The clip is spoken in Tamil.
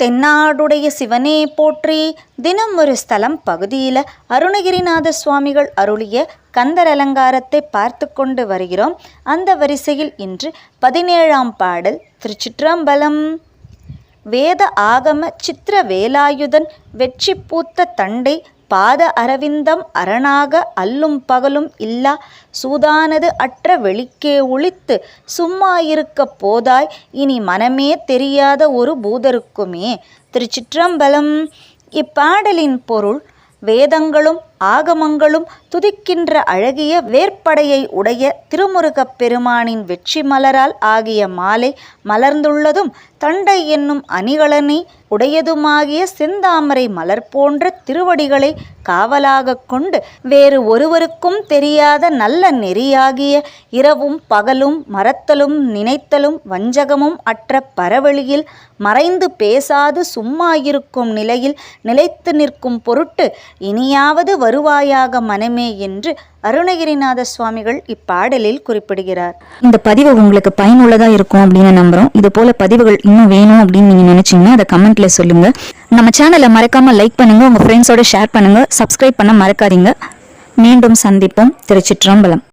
தென்னாடுடைய சிவனே போற்றி. தினம் ஒரு ஸ்தலம் பகுதியில் அருணகிரிநாத சுவாமிகள் அருளிய கந்தர் அலங்காரத்தை பார்த்து கொண்டு வருகிறோம். அந்த வரிசையில் இன்று பதினேழாம் பாடல் திருச்சிற்றம்பலம். வேத ஆகம சித்திர வேலாயுதன் வெற்றி பூத்த தண்டை பாத அரவிந்தம் அரணாக அல்லும் பகலும் இல்லா சூதானது அற்ற வெளிக்கே ஒளித்து சும்மா இருக்கப் போதாய் இனி மனமே தெரியாத ஒரு பூதருக்குமே. திருச்சிற்றம்பலம் இப்பாடலின் பொருள் வேதங்களும் ஆகமங்களும் துதிக்கின்ற அழகிய வேற்படையை உடைய திருமுருகப் பெருமானின் வெற்றி மலரால் ஆகிய மாலை மலர்ந்துள்ளதும் தண்டை என்னும் அணிகலனை உடையதுமாகிய செந்தாமரை மலர் போன்ற திருவடிகளை காவலாகக் கொண்டு வேறு ஒருவருக்கும் தெரியாத நல்ல நெறியாகிய இரவும் பகலும் மறத்தலும் நினைத்தலும் வஞ்சகமும் அற்ற பரவழியில் மறைந்து பேசாது சும்மா இருக்கும் நிலையில் நிலைத்து நிற்கும் பொருட்டு இனியாவது வருவாயாக மனமே என்று அருணகிரிநாத சுவாமிகள் இப்பாடலில் குறிப்பிடுகிறார். இந்த பதிவு உங்களுக்கு பயனுள்ளதா இருக்கும் அப்படின்னு நம்புறோம். இது போல பதிவுகள் இன்னும் வேணும் அப்படின்னு நீங்க நினைச்சீங்கன்னா அதை கமெண்ட்ல சொல்லுங்க. நம்ம சேனலை மறக்காம லைக் பண்ணுங்க. உங்க ஃப்ரெண்ட்ஸோட ஷேர் பண்ணுங்க. சப்ஸ்கிரைப் பண்ண மறக்காதீங்க. மீண்டும் சந்திப்போம். திருச்சிற்றம்பலம்.